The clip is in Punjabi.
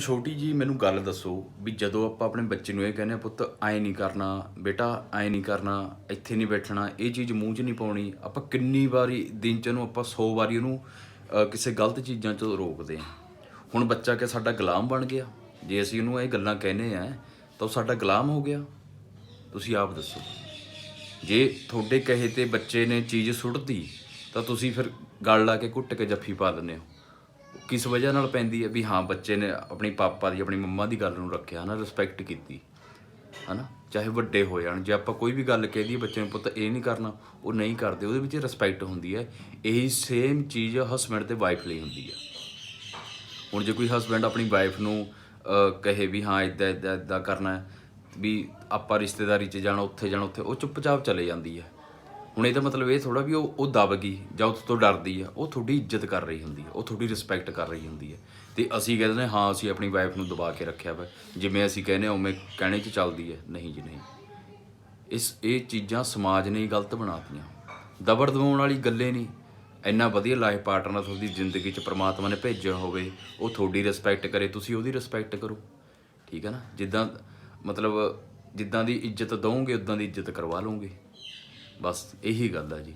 ਛੋਟੀ ਜੀ ਮੈਨੂੰ ਗੱਲ ਦੱਸੋ ਵੀ ਜਦੋਂ ਆਪਾਂ ਆਪਣੇ ਬੱਚੇ ਨੂੰ ਇਹ ਕਹਿੰਦੇ ਆ, ਪੁੱਤ ਐ ਨਹੀਂ ਕਰਨਾ, ਬੇਟਾ ਐ ਨਹੀਂ ਕਰਨਾ, ਇੱਥੇ ਨਹੀਂ ਬੈਠਣਾ, ਇਹ ਚੀਜ਼ ਮੂੰਹ 'ਚ ਨਹੀਂ ਪਾਉਣੀ। ਆਪਾਂ ਕਿੰਨੀ ਵਾਰੀ ਦਿਨ 'ਚ ਨੂੰ ਆਪਾਂ 100 ਵਾਰੀ ਉਹਨੂੰ ਕਿਸੇ ਗਲਤ ਚੀਜ਼ਾਂ 'ਚ ਰੋਕਦੇ ਆ ਹੁਣ ਬੱਚਾ ਕਿ ਸਾਡਾ ਗੁਲਾਮ ਬਣ ਗਿਆ। ਜੇ ਅਸੀਂ ਉਹਨੂੰ ਇਹ ਗੱਲਾਂ ਕਹਿੰਦੇ ਆ, ਤਾਂ ਉਹ ਸਾਡਾ ਗੁਲਾਮ ਹੋ ਗਿਆ। ਤੁਸੀਂ ਆਪ ਦੱਸੋ। ਜੇ ਤੁਹਾਡੇ ਕਹੇ ਤੇ ਬੱਚੇ ਨੇ ਚੀਜ਼ ਸੁੱਟਦੀ ਤਾਂ ਤੁਸੀਂ ਫਿਰ ਗਲ ਲਾ ਕੇ ਘੁੱਟ ਕੇ ਜੱਫੀ ਪਾ ਦਿੰਦੇ ਹੋ। ਕਿਸ ਵਜ੍ਹਾ ਨਾਲ ਪੈਂਦੀ ਹੈ? ਵੀ ਹਾਂ, ਬੱਚੇ ਨੇ ਆਪਣੀ ਪਾਪਾ ਦੀ, ਆਪਣੀ ਮੰਮਾ ਦੀ ਗੱਲ ਨੂੰ ਰੱਖਿਆ ਨਾ ਰਿਸਪੈਕਟ ਕੀਤੀ, ਹਨਾ? ਚਾਹੇ ਵੱਡੇ ਹੋ ਜਾਣ, ਜੇ ਆਪਾਂ ਕੋਈ ਵੀ ਗੱਲ ਕਹਿ ਦਈਏ ਬੱਚੇ ਨੂੰ, ਪੁੱਤ, ਇਹ ਨਹੀਂ ਕਰਨਾ, ਉਹ ਨਹੀਂ ਕਰਦੇ, ਉਹਦੇ ਵਿੱਚ ਰਿਸਪੈਕਟ ਹੁੰਦੀ ਹੈ। ਇਹੀ ਸੇਮ ਚੀਜ਼ ਹਸਬੰਡ ਤੇ ਵਾਈਫ ਲਈ ਹੁੰਦੀ ਹੈ। ਹੁਣ ਜੇ ਕੋਈ ਹਸਬੰਡ ਆਪਣੀ ਵਾਈਫ ਨੂੰ ਕਹੇ ਵੀ ਹਾਂ ਇਦਾਂ ਇਦਾਂ ਇਦਾਂ ਕਰਨਾ ਹੈ, ਵੀ ਆਪਾਂ ਰਿਸ਼ਤੇਦਾਰੀ 'ਚ ਜਾਣਾ, ਉੱਥੇ ਜਾਣਾ, ਉੱਥੇ, ਉਹ ਚੁੱਪਚਾਪ ਚਲੇ ਜਾਂਦੀ ਹੈ। ਹੁਣ ਇਹਦਾ ਮਤਲਬ ਇਹ ਥੋੜਾ ਵੀ ਉਹ ਉਹ ਦਬ ਗਈ, ਜਾਂ ਉਸ ਤੋਂ ਡਰਦੀ ਆ, ਉਹ ਤੁਹਾਡੀ ਇੱਜ਼ਤ ਕਰ ਰਹੀ ਹੁੰਦੀ ਹੈ ਉਹ ਤੁਹਾਡੀ ਰਿਸਪੈਕਟ ਕਰ ਰਹੀ ਹੁੰਦੀ ਹੈ ਤੇ ਅਸੀਂ ਕਹਿੰਦੇ ਨੇ, ਹਾਂ, ਅਸੀਂ ਆਪਣੀ ਵਾਈਫ ਨੂੰ ਦਬਾ ਕੇ ਰੱਖਿਆ ਵਾ। ਜਿਵੇਂ ਅਸੀਂ ਕਹਿੰਦੇ ਹਾਂ ਉਵੇਂ ਕਹਿਣੇ 'ਚ ਚੱਲਦੀ ਹੈ ਨਹੀਂ ਜੀ, ਨਹੀਂ। ਇਸ, ਇਹ ਚੀਜ਼ਾਂ ਸਮਾਜ ਨੇ ਹੀ ਗਲਤ ਬਣਾਤੀਆਂ। ਦਬੜ ਦਬਾਉਣ ਵਾਲੀ ਗੱਲੇ ਨਹੀਂ। ਇੰਨਾ ਵਧੀਆ ਲਾਈਫ ਪਾਰਟਨਰ ਤੁਹਾਡੀ ਜ਼ਿੰਦਗੀ 'ਚ ਪ੍ਰਮਾਤਮਾ ਨੇ ਭੇਜਿਆ ਹੋਵੇ, ਉਹ ਤੁਹਾਡੀ ਰਿਸਪੈਕਟ ਕਰੇ, ਤੁਸੀਂ ਉਹਦੀ ਰਿਸਪੈਕਟ ਕਰੋ। ਠੀਕ ਹੈ ਨਾ? ਜਿੱਦਾਂ, ਮਤਲਬ, ਜਿੱਦਾਂ ਦੀ ਇੱਜ਼ਤ ਦਵੋਗੇ ਉਦਾਂ ਦੀ ਇੱਜ਼ਤ ਕਰਵਾ ਲਓਗੇ ਬਸ ਇਹੀ ਗੱਲ ਹੈ ਜੀ।